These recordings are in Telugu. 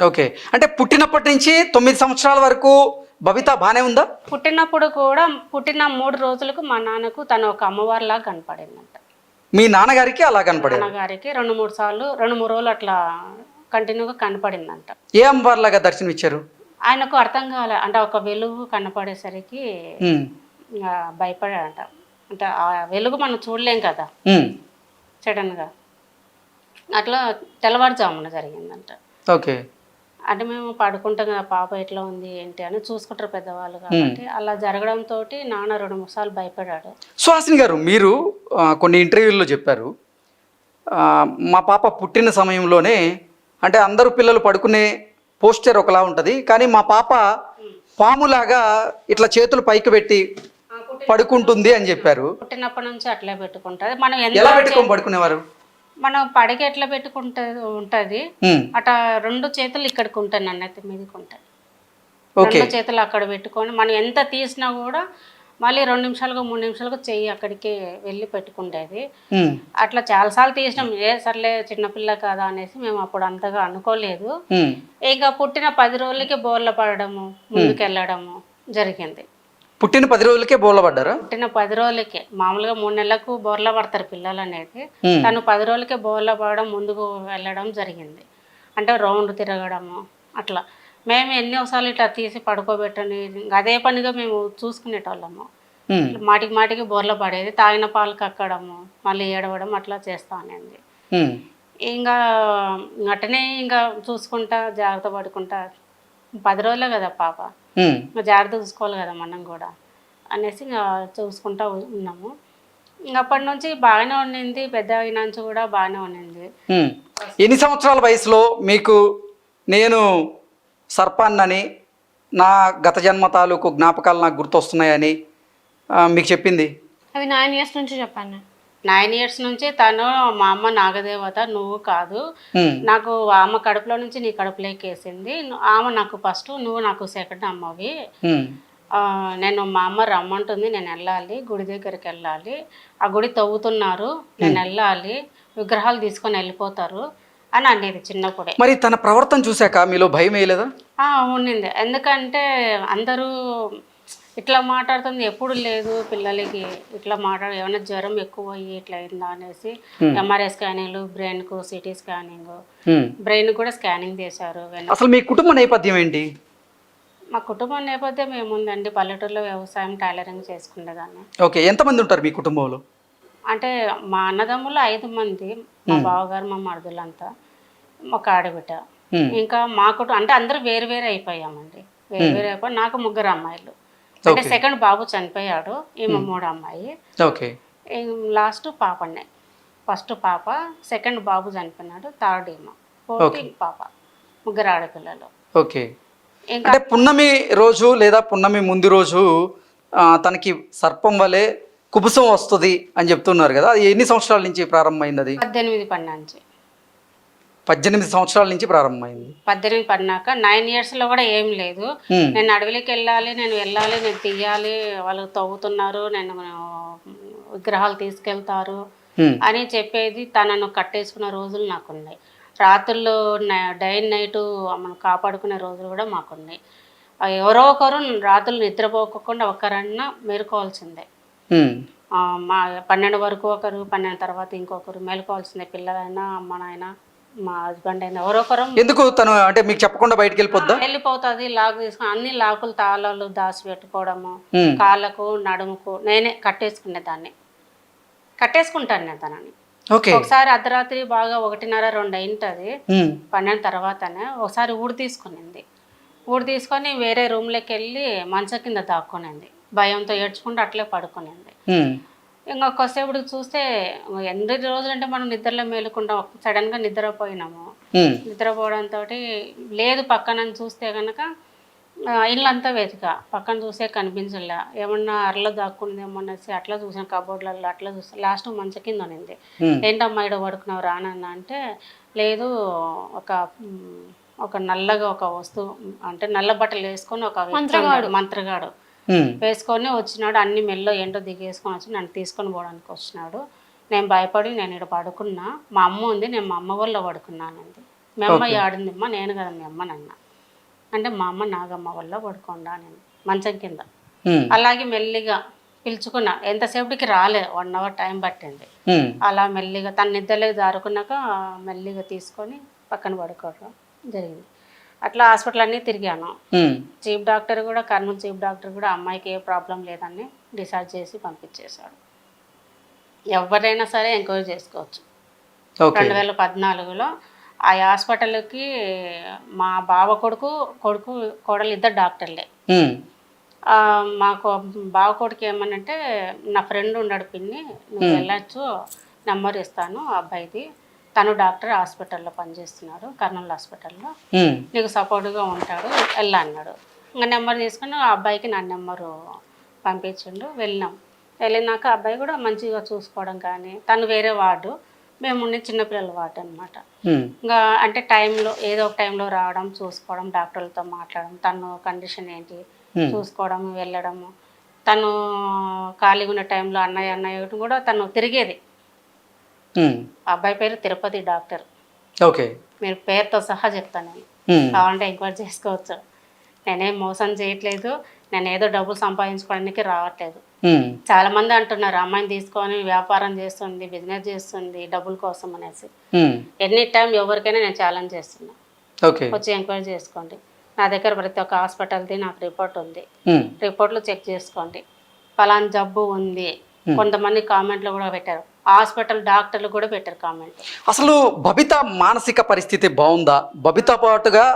ఓకే. అంటే పుట్టినప్పటి నుంచి తొమ్మిది సంవత్సరాల వరకు బబిత బానే ఉందా? పుట్టినప్పుడు కూడా పుట్టిన మూడు రోజులకు మా నాన్నకు తను ఒక అమ్మవారిలాగా కనపడిందంట. మీ నాన్నగారికి అలా కనపడేది? నాన్నగారికి రెండు మూడు సార్లు రెండు మూడు రోజులు అట్లా కంటిన్యూగా కనపడిందంట. ఏ అమ్మవారిలాగా దర్శనం ఇచ్చారు ఆయనకు అర్థం కాలే. అంటే ఒక వెలుగు కనపడేసరికి భయపడాడంట. అంటే ఆ వెలుగు మనం చూడలేం కదా. ఉమ్, సడన్గా. అట్లా తెల్లవారుజామున జరిగిందంట. ఓకే. అంటే మేము పడుకుంటాం కదా పాప ఎట్లా ఉంది ఏంటి అని చూసుకుంటారు పెద్దవాళ్ళు కాబట్టి అలా జరగడంతో నాన్న రెండు మూడు సార్లు భయపడాడు. సుహాసిని గారు మీరు కొన్ని ఇంటర్వ్యూల్లో చెప్పారు. మా పాప పుట్టిన సమయంలోనే అంటే అందరూ పిల్లలు పడుకునే పోస్చర్ ఒకలా ఉంటుంది కానీ మా పాప పాములాగా ఇట్లా చేతులు పైకి పెట్టి పడుకుంటుంది అని చెప్పారు. పుట్టినప్పటి నుంచి అట్లే పెట్టుకుంటుంది. మనం ఎలా పెట్టుకొని పడుకునేవారు? మనం పడక ఎట్లా పెట్టుకుంటుంది ఉంటుంది? అట్లా రెండు చేతులు ఇక్కడికి ఉంటాయి నన్నైతే మీదకి ఉంటాయి రెండు చేతులు అక్కడ పెట్టుకొని మనం ఎంత తీసినా కూడా మళ్ళీ రెండు నిమిషాలకు మూడు నిమిషాలకు చెయ్యి అక్కడికి వెళ్ళి పెట్టుకుంటేది ఉమ్, అట్లా చాలాసార్లు తీసినాం. ఏ సర్లే చిన్నపిల్ల కదా అనేసి మేము అప్పుడు అంతగా అనుకోలేదు. ఇక పుట్టిన పది రోజులకి బోర్ల పడడము ముందుకు వెళ్ళడము జరిగింది. పుట్టిన పది రోజులకే బోర్ల పడ్డారా? పుట్టిన పది రోజులకే. మామూలుగా మూడు నెలలకు బోర్ల పడతారు పిల్లలు అనేది తను పది రోజులకే బోర్ల పడడం ముందుకు వెళ్ళడం జరిగింది. అంటే రౌండ్ తిరగడము అట్లా. మేము ఎన్నోసార్లు ఇట్లా తీసి పడుకోబెట్టని అదే పనిగా మేము చూసుకునేటోళ్ళము. మాటికి మాటికి బోర్ల పడేది తాగిన పాలు కక్కడము మళ్ళీ ఏడవడం అట్లా చేస్తా అనేది. ఉమ్, ఇంకా అట్టనే ఇంకా చూసుకుంటా జాగ్రత్త పడుకుంటా పది రోజులే కదా పాప. ఇంకా జాగ్రత్త చూసుకోవాలి కదా మనం కూడా. అనేసి ఇంకా చూసుకుంటా ఉన్నాము. ఇంకా అప్పటి నుంచి బాగానే ఉండింది. పెద్ద అయిన నుంచి కూడా బాగానే ఉండింది. ఎన్ని సంవత్సరాల వయసులో మీకు నేను సర్పాన్నని నా గత జన్మ తాలూకు జ్ఞాపకాలు నాకు గుర్తొస్తున్నాయని మీకు చెప్పింది? అది నైన్ ఇయర్స్ నుంచి చెప్పాను నేను. ఇయర్స్ నుంచి తను మా అమ్మ నాగదేవత నువ్వు కాదు. నాకు ఆమె కడుపులో నుంచి నీ కడుపులోకి వేసింది ను- ఆమె నాకు ఫస్ట్ నువ్వు నాకు సెకండ్ అమ్మవి. నేను మా అమ్మ రమ్మంటుంది నేను వెళ్ళాలి గుడి దగ్గరికి వెళ్ళాలి. ఆ గుడి తవ్వుతున్నారు నేను వెళ్ళాలి విగ్రహాలు తీసుకొని వెళ్ళిపోతారు అని అనేది చిన్నప్పుడే. మరి తన ప్రవర్తన చూశాక మీలో భయం వేయలేదా ఉండింది. ఎందుకంటే అందరూ ఇట్లా మాట్లాడుతుంది ఎప్పుడు లేదు పిల్లలకి. ఇట్లా మాట్లాడు ఏమైనా జ్వరం ఎక్కువ అయ్యి ఇట్లా అయిందా అనేసి ఎంఆర్ఐ స్కానింగ్లు బ్రెయిన్కు సిటీ స్కానింగ్. బ్రెయిన్ కూడా స్కానింగ్ చేశారు. అసలు మీ కుటుంబ నేపథ్యం ఏంటి? మా కుటుంబం నేపథ్యం ఏముందండి పల్లెటూరులో వ్యవసాయం టైలరింగ్ చేసుకునేదాన్ని ఓకే ఎంతమంది ఉంటారు మీ కుటుంబంలో? అంటే మా అన్నదమ్ములు ఐదు మంది మా బావగారు మా మరుదులంతా ఒక ఆడబిడ్డ. ఇంకా మా కుటుంబం అంటే అందరూ వేరు వేరు అయిపోయామండి. వేరు వేరు అయిపోయి నాకు ముగ్గురు అమ్మాయిలు. అంటే సెకండ్ బాబు చనిపోయాడు ఈమె మూడు అమ్మాయి. ఓకే లాస్ట్ పాపనే ఫస్ట్ పాప సెకండ్ బాబు చనిపోయినాడు థర్డ్ ఈమె ఫోర్త్ పాప ముగ్గురు ఆడపిల్లలు. ఓకే అంటే పున్నమి రోజు లేదా పున్నమి ముందు రోజు తనకి సర్పం వలె కుబుసం వస్తుంది అని చెప్తున్నారు కదా అది ఎన్ని సంవత్సరాల నుంచి ప్రారంభమైంది అది? పద్దెనిమిది పన్నాంచి పద్దెనిమిది సంవత్సరాల నుంచి ప్రారంభమైంది. పద్దెనిమిది పడినాక నైన్ ఇయర్స్లో కూడా ఏం లేదు. నేను అడవిలోకి వెళ్ళాలి నేను వెళ్ళాలి నేను తీయాలి వాళ్ళు తవ్వుతున్నారు నేను విగ్రహాలు తీసుకెళ్తారు అని చెప్పేది తనను కట్టేసుకున్న రోజులు నాకున్నాయి. రాత్రుల్లో డే నైట్ మనం కాపాడుకునే రోజులు కూడా మాకున్నాయి. ఎవరో ఒకరు రాత్రులు నిద్రపోకుండా ఒక్కరన్నా మేలుకోవాల్సిందే. మా పన్నెండు వరకు ఒకరు పన్నెండు తర్వాత ఇంకొకరు మేలుకోవాల్సిందే. పిల్లలైనా అమ్మ నాయన మా హస్బెండ్ అయినా ఎవరో ఒకరు ఎందుకు తను అంటే మీకు చెప్పకుండా బయటికి వెళ్ళిపోద్దా? వెళ్ళిపోతుంది లాక్ తీసుకుని అన్ని లాకులు తాళాలు దాచి పెట్టుకోవడము కాళ్ళకు నడుముకు నేనే కట్టేసుకునేదాన్ని కట్టేసుకుంటాను నేను తనని. ఒకసారి అర్ధరాత్రి బాగా ఒకటిన్నర రెండు అయింటది. పన్నెండు తర్వాతనే ఒకసారి ఊడి తీసుకునింది. ఊడి తీసుకొని వేరే రూమ్లోకి వెళ్ళి మంచం కింద దాక్కునింది. భయంతో ఏడ్చుకుంటూ అట్లే పడుకునింది. ఉమ్, ఇంకొకసేపుడు చూస్తే ఎన్ని రోజులంటే మనం నిద్రలో మేలుకుంటాం. సడన్గా నిద్రపోయినాము. ఉమ్, నిద్రపోవడంతో లేదు పక్కన చూస్తే కనుక ఇల్లంతా వెతిక. పక్కన చూసే కనిపించలే. ఏమన్నా అరలో దాక్కుందేమో అనేసి అట్లా చూసాను కబోర్డ్లలో అట్లా చూసాను లాస్ట్ మంచం కింద ఉన్నింది. ఉమ్, ఏంటమ్మా ఇక్కడ పడుకున్నావు రానన్న అంటే లేదు ఒక ఒక నల్లగా ఒక వస్తువు అంటే నల్ల బట్టలు వేసుకొని ఒక మంత్రగాడు. ఉమ్, వేసుకొని వచ్చినాడు అన్ని మెల్లో ఏంటో దిగేసుకొని వచ్చి నన్ను తీసుకొని పోవడానికి వచ్చినాడు. నేను భయపడి నేను ఇక్కడ పడుకున్నా. మా అమ్మ ఉంది నేను మా అమ్మ వల్ల పడుకున్నానండి. మీ అమ్మ ఆడిందమ్మా నేను కదా మీ అమ్మని అన్న అంటే మా అమ్మ నాగమ్మ వల్ల పడుకోండా నేను మంచం కింద. అలాగే మెల్లిగా పిలుచుకున్నా. ఎంతసేపటికి రాలే వన్ అవర్ టైం పట్టింది. అలా మెల్లిగా తన నిద్రలోకి జారుకున్నాక మెల్లిగా తీసుకొని పక్కన పడుకోవడం జరిగింది. అట్లా హాస్పిటల్ అన్నీ తిరిగాను. చీఫ్ డాక్టర్ కూడా కర్నూలు చీఫ్ డాక్టర్ కూడా అమ్మాయికి ఏ ప్రాబ్లం లేదని డిసైడ్ చేసి పంపించేశాడు ఎవరైనా సరే ఎంక్వైరీ చేసుకోవచ్చు. రెండు వేల పద్నాలుగులో ఆ హాస్పిటల్కి మా బావ కొడుకు కొడుకు కోడలు ఇద్దరు డాక్టర్లే. మాకు బావ కొడుకు ఏమనంటే నా ఫ్రెండ్ ఉన్నాడు పిన్ని నువ్వు వెళ్ళొచ్చు నెంబర్ ఇస్తాను అబ్బాయిది. తను డాక్టర్ హాస్పిటల్లో పనిచేస్తున్నాడు కర్నూలు హాస్పిటల్లో. నీకు సపోర్ట్గా ఉంటాడు వెళ్ళా అన్నాడు. ఇంకా నెంబర్ తీసుకుని ఆ అబ్బాయికి నా నెంబరు పంపించిండు వెళ్ళినాం. వెళ్ళినాక అబ్బాయి కూడా మంచిగా చూసుకోవడం కానీ తను వేరే వార్డు మేము ఉండే చిన్నపిల్లల వార్డు అనమాట ఇంకా అంటే టైంలో ఏదో ఒక టైంలో రావడం చూసుకోవడం డాక్టర్లతో మాట్లాడడం తను కండిషన్ ఏంటి. చూసుకోవడం వెళ్ళడము. తను ఖాళీగా ఉన్న టైంలో అన్నయ్య అన్నయ్య కూడా తను తిరిగేది. అబ్బాయి పేరు తిరుపతి డాక్టర్. ఓకే మీరు పేరుతో సహా చెప్తాను. నేను ఉమ్, కావాలంటే ఎంక్వైరీ చేసుకోవచ్చు. నేనేం మోసం చేయట్లేదు. నేను ఏదో డబ్బులు సంపాదించుకోవడానికి రావట్లేదు. ఉమ్, చాలా మంది అంటున్నారు అమ్మాయిని తీసుకొని వ్యాపారం చేస్తుంది బిజినెస్ చేస్తుంది డబ్బుల కోసం అనేసి. ఎనీ టైం ఎవరికైనా నేను ఛాలెంజ్ చేస్తున్నా. వచ్చి ఎంక్వైరీ చేసుకోండి. నా దగ్గర ప్రతి ఒక్క హాస్పిటల్ది నాకు రిపోర్ట్ ఉంది. రిపోర్ట్లు చెక్ చేసుకోండి. ఫలానా జబ్బు ఉంది. కొంతమంది కామెంట్లు కూడా పెట్టారు. హాస్పిటల్ డాక్టర్లు కూడా పెట్టారు కామెంట్ అసలు బబిత మానసిక పరిస్థితి బాగుందా? బబిత పాటుగా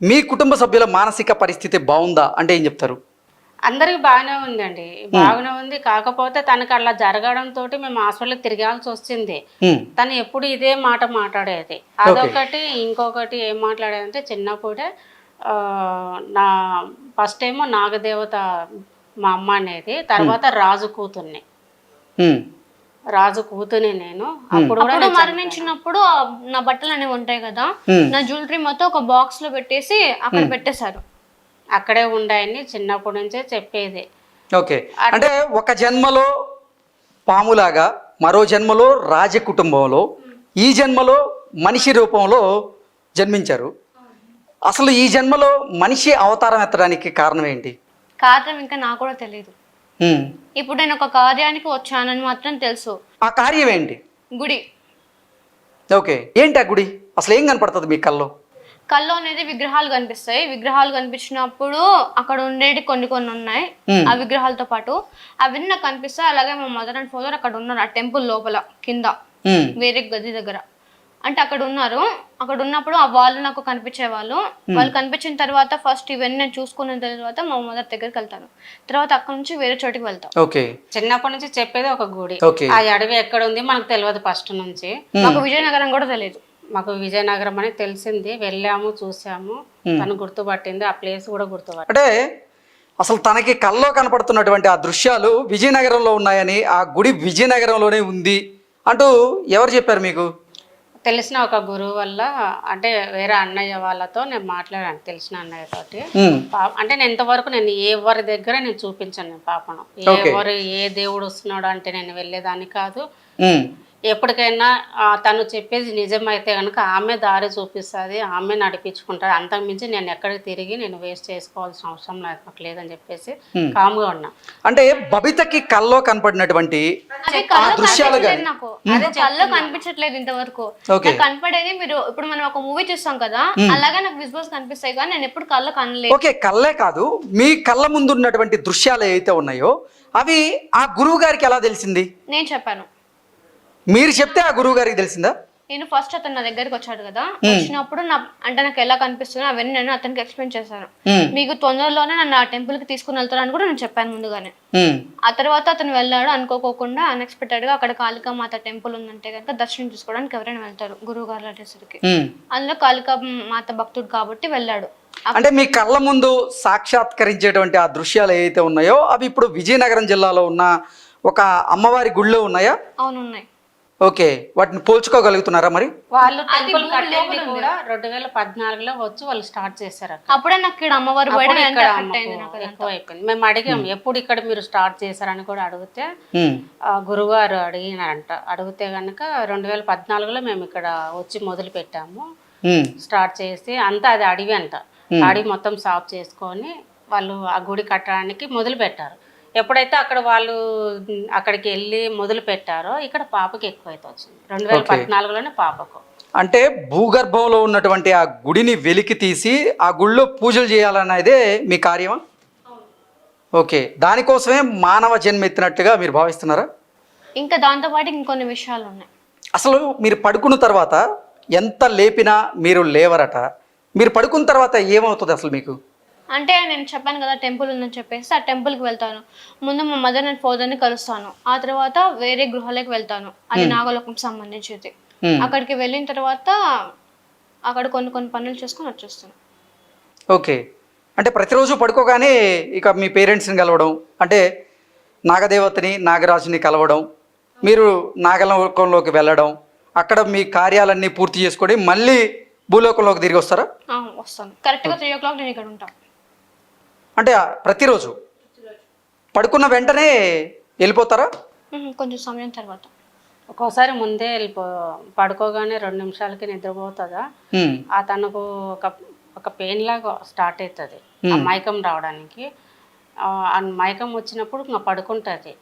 మీ కుటుంబ సభ్యుల మానసిక పరిస్థితి బాగుందా? అంటే ఏం చెప్తారు? అందరికి బాగానే ఉందండి. బాగానే ఉంది. కాకపోతే తనకి అలా జరగడంతో మేము హాస్పిటల్కి తిరగాల్సి వచ్చింది. తను ఎప్పుడు ఇదే మాట మాట్లాడేది. అదొకటి ఇంకొకటి ఏం మాట్లాడేదంటే చిన్నప్పుడే నా ఫస్ట్ ఏమో నాగదేవత మా అమ్మ అనేది తర్వాత రాజు కూతుర్ని. రాజు కూతుని నేను. అప్పుడు కూడా అప్పుడు మరణించినప్పుడు నా బట్టలు అనేవి ఉంటాయి కదా నా జ్యువెలరీ మొత్తం ఒక బాక్స్లో పెట్టేసి అక్కడ పెట్టేశారు. అక్కడే ఉండాయని చిన్నప్పటి నుంచే చెప్పేది. ఓకే. అంటే ఒక జన్మలో పాములాగా మరో జన్మలో రాజ కుటుంబంలో ఈ జన్మలో మనిషి రూపంలో జన్మించారు. అసలు ఈ జన్మలో మనిషి అవతారం ఎత్తడానికి కారణం ఏంటి? కారణం ఇంకా నాకు కూడా తెలియదు ఇప్పుడు నేను ఒక కార్యానికి వచ్చానని మాత్రం తెలుసు. ఆ కార్యం ఏంటి? గుడి. ఓకే. ఏంటి ఆ గుడి? అసలు ఏం కనపడుతుంది మీ కల్లో? కళ్ళు అనేది విగ్రహాలు కనిపిస్తాయి. విగ్రహాలు కనిపించినప్పుడు అక్కడ ఉండేటి కొన్ని కొన్ని ఉన్నాయి. ఆ విగ్రహాలతో పాటు అవన్నీ నాకు కనిపిస్తాయి. అలాగే మా మదర్ అండ్ ఫాదర్ అక్కడ ఉన్నారు ఆ టెంపుల్ లోపల కింద. వేరే గది దగ్గర. అంటే అక్కడ ఉన్నారు. అక్కడ ఉన్నప్పుడు ఆ వాళ్ళు నాకు కనిపించే వాళ్ళు. వాళ్ళు కనిపించిన తర్వాత ఫస్ట్ ఇవన్నీ నేను చూసుకున్న తర్వాత మా మదర్ దగ్గరికి వెళ్తాను తర్వాత అక్కడ నుంచి వేరే చోటికి వెళ్తాం. ఓకే చిన్నప్పటి నుంచి చెప్పేది ఒక గుడి. ఆ అడవి ఎక్కడ ఉంది మనకు తెలియదు ఫస్ట్ నుంచి. మాకు విజయనగరం కూడా తెలియదు మాకు విజయనగరం అని తెలిసింది. వెళ్ళాము చూసాము. తను గుర్తుపట్టింది. ఆ ప్లేస్ కూడా గుర్తుపట్టింది. అంటే అసలు తనకి కల్లో కనపడుతున్నటువంటి ఆ దృశ్యాలు విజయనగరంలో ఉన్నాయని ఆ గుడి విజయనగరంలోనే ఉంది అంటూ ఎవరు చెప్పారు మీకు? తెలిసిన ఒక గురువు వల్ల అంటే వేరే అన్నయ్య వాళ్ళతో నేను మాట్లాడాను తెలిసిన అన్నయ్యతోటి ఉమ్, పా- అంటే నేను ఇంతవరకు నేను ఎవరి దగ్గర నేను చూపించాను నేను పాపను. ఎవరు ఏ దేవుడు వస్తున్నాడు అంటే నేను వెళ్ళేదాన్ని కాదు. ఎప్పటికైనా తను చెప్పేది నిజమైతే కనుక ఆమె దారి చూపిస్తుంది ఆమె నడిపించుకుంటుంది. అంతకుమించి నేను ఎక్కడికి తిరిగి నేను వేస్ట్ చేసుకోవాల్సిన అవసరం నాకు లేదని చెప్పేసి కామ్గా ఉన్నా. అంటే బబితకి కల్లో కనపడినటువంటి నాకు. అది కళ్ళు కనిపించట్లేదు ఇంతవరకు. ఓకే. నాకు కనపడేది మీరు ఇప్పుడు మనం ఒక మూవీ చూస్తాం కదా అలాగే నాకు విజువల్స్ కనిపిస్తాయి కానీ నేను ఎప్పుడు కళ్ళు కనలేదు. ఓకే కళ్ళే కాదు మీ కళ్ళ ముందు ఉన్నటువంటి దృశ్యాలు ఏవైతే ఉన్నాయో అవి ఆ గురువు గారికి ఎలా తెలిసింది? నేను చెప్పాను. మీరు చెప్తే ఆ గురువు గారికి తెలిసిందా? నేను ఫస్ట్ అతను నా దగ్గరికి వచ్చాడు కదా. వచ్చినప్పుడు నా అంటే నాకు ఎలా కనిపిస్తుందో అవన్నీ నేను అతనికి ఎక్స్ప్లెయిన్ చేశాను. మీకు తొందరలోనే నన్ను ఆ టెంపుల్కి తీసుకుని వెళ్తానని కూడా నేను చెప్పాను ముందుగానే. ఆ తర్వాత అతను వెళ్ళాడు అనుకోకోకుండా అన్ఎక్స్పెక్టెడ్గా అక్కడ కాళికా మాత టెంపుల్ ఉందంటే కనుక దర్శనం చేసుకోవడానికి ఎవరైనా వెళ్తారు గురువు గారు ఉమ్. అందులో కాళికా మాత భక్తుడు కాబట్టి వెళ్ళాడు. అంటే మీ కళ్ళ ముందు సాక్షాత్కరించేటువంటి ఆ దృశ్యాలు ఏవైతే ఉన్నాయో అవి ఇప్పుడు విజయనగరం జిల్లాలో ఉన్న ఒక అమ్మవారి గుళ్ళో ఉన్నాయా? అవును ఉన్నాయి ఓకే వాటిని పోల్చుకోగలుగుతున్నారా మరి? వాళ్ళు అది టెంపుల్ భూమి కట్టింది లోపల. కూడా రెండు వేల పద్నాలుగులో వచ్చి వాళ్ళు స్టార్ట్ చేశారు అక్కడ. అప్పుడే నాకు ఇక్కడ అమ్మవారు అప్పుడు పోయడం ఎంత ఇక్కడ ఎఫెక్ట్ అయింది నాకు అమ్మకు అదంతా. ఎక్కువ అయిపోయింది మేము అడిగాం ఎప్పుడు ఇక్కడ మీరు స్టార్ట్ చేశారని కూడా అడిగితే ఉమ్, ఆ గురువారు అడిగినారంట. అడిగితే కనుక రెండు వేల పద్నాలుగులో మేము ఇక్కడ వచ్చి మొదలు పెట్టాము. ఉమ్, స్టార్ట్ చేసి అంతా అది అడవి అంట. అడవి మొత్తం సాఫ్ చేసుకొని వాళ్ళు ఆ గుడి కట్టడానికి మొదలు పెట్టారు. ఎప్పుడైతే అక్కడ వాళ్ళు అక్కడికి వెళ్ళి మొదలు పెట్టారో ఇక్కడ పాపకి ఎక్కువైతే వచ్చింది. రెండు వేల పద్నాలుగులోనే పాపకు. అంటే భూగర్భంలో ఉన్నటువంటి ఆ గుడిని వెలికి తీసి ఆ గుడిలో పూజలు చేయాలన్నదే మీ కార్యమా? ఓకే. దానికోసమే మానవ జన్మ ఎత్తినట్టుగా మీరు భావిస్తున్నారా? ఇంకా దాంతోపాటు ఇంకొన్ని విషయాలు ఉన్నాయి. అసలు మీరు పడుకున్న తర్వాత ఎంత లేపినా మీరు లేవరట. మీరు పడుకున్న తర్వాత ఏమవుతుంది అసలు మీకు? అంటే నేను చెప్పాను కదా టెంపుల్ ఉందని చెప్పేసి ఆ టెంపుల్కి వెళ్తాను. ముందు మా మదర్ అండ్ ఫాదర్ని కలుస్తాను. ఆ తర్వాత వేరే గృహాలకు వెళ్తాను. అది నాగలోకం సంబంధించింది. అక్కడికి వెళ్ళిన తర్వాత అక్కడ కొన్ని కొన్ని పనులు చేసుకొని వచ్చేస్తాను. ఓకే. అంటే ప్రతిరోజు పడుకోగానే ఇక మీ పేరెంట్స్ని కలవడం అంటే నాగదేవతని నాగరాజుని కలవడం మీరు నాగలోకంలోకి వెళ్ళడం అక్కడ మీ కార్యాలన్నీ పూర్తి చేసుకొని మళ్ళీ భూలోకంలోకి తిరిగి వస్తారా? వస్తాను. కరెక్ట్గా త్రీ ఓ క్లాక్ నేను ఇక్కడ ఉంటాను అంటే ప్రతిరోజు? పడుకున్న వెంటనే వెళ్ళిపోతారా? కొంచెం సమయం తర్వాత. ఒక్కోసారి ముందే వెళ్ళిపో పడుకోగానే రెండు నిమిషాలకి నిద్రపోతుందా? ఆ తనకు ఒక ఒక పెయిన్ లాగా స్టార్ట్ అవుతుంది మైకం రావడానికి. మైకం వచ్చినప్పుడు ఇంకా పడుకుంటుంది.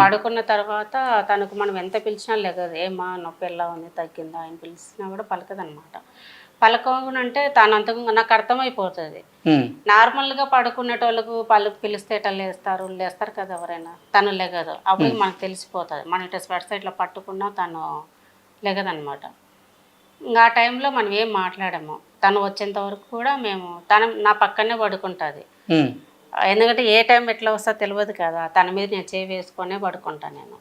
పడుకున్న తర్వాత తనకు మనం ఎంత పిలిచినా లేగదు. ఏమా నొప్పి ఎలా ఉంది? తగ్గిందా? అని పిలిచినా కూడా పలకదనమాట. పలకనంటే తను అంతకు నాకు అర్థమైపోతుంది. నార్మల్గా పడుకునేటోళ్ళకు పళ్ళు పిలిస్తే ఇట్లా లేస్తారు? లేస్తారు కదా ఎవరైనా? తను లెగదు. అప్పుడు మనకు తెలిసిపోతుంది. మన ఇట్లా స్వెట్స్ ఇట్లా పట్టుకున్నా తను లెగదనమాట. ఇంకా ఆ టైంలో మనం ఏం మాట్లాడము? తను వచ్చేంత వరకు కూడా మేము తన నా పక్కనే పడుకుంటుంది. ఎందుకంటే ఏ టైం ఎట్లా వస్తా తెలియదు కదా. తన మీద నేను చేయి వేసుకొనే పడుకుంటాను నేను.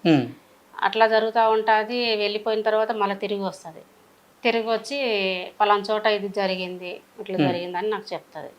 అట్లా జరుగుతూ ఉంటుంది. వెళ్ళిపోయిన తర్వాత మళ్ళీ తిరిగి వస్తుంది. తిరిగి వచ్చి పలానా చోట ఇది జరిగింది ఇట్లా జరిగిందని నాకు చెప్తుంది.